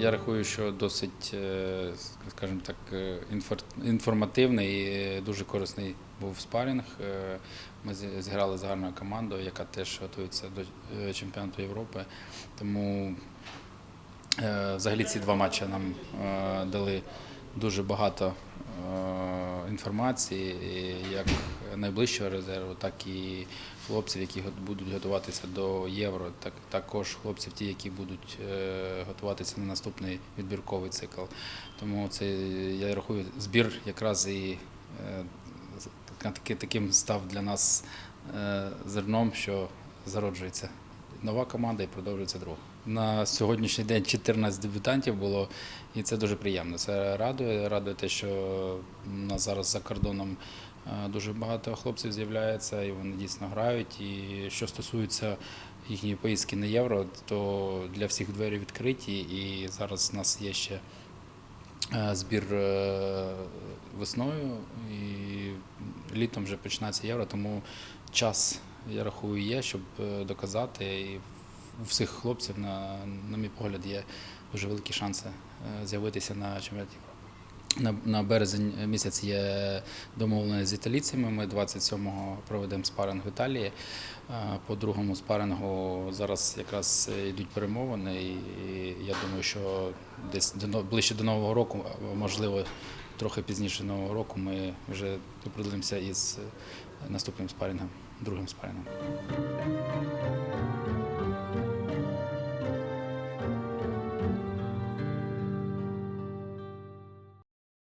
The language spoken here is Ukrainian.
Я рахую, що досить, е, скажімо так, е, інформативний і дуже корисний був спарінг. Е, Ми зіграли з гарною командою, яка теж готується до чемпіонату Європи. Тому взагалі ці два матчі нам дали дуже багато інформації, як найближчого резерву, так і хлопців, які будуть готуватися до євро, так також хлопців, ті, які будуть е, готуватися на наступний відбірковий цикл. Тому це я рахую збір якраз і е, таким став для нас е, зерном, що зароджується нова команда і продовжується друга. На сьогоднішній день 14 дебютантів було, і це дуже приємно. Це радує. Радує те, що у нас зараз за кордоном е, дуже багато хлопців з'являється, і вони дійсно грають. І що стосується їхньої поїздки на євро, то для всіх двері відкриті. І зараз у нас є ще е, збір е, весною, і літом вже починається євро, тому час, я рахую, є, щоб е, доказати. І у всіх хлопців, на, на мій погляд, є дуже великі шанси е, з'явитися на чемпіонаті. На, на березень місяць є домовлення з італійцями. Ми 27-го проведемо спаринг в Італії. Е, По другому спарингу зараз якраз йдуть перемовини, і я думаю, що десь до ближче до Нового року, можливо, трохи пізніше Нового року, ми вже определимося із наступним спарингом, другим спарингом.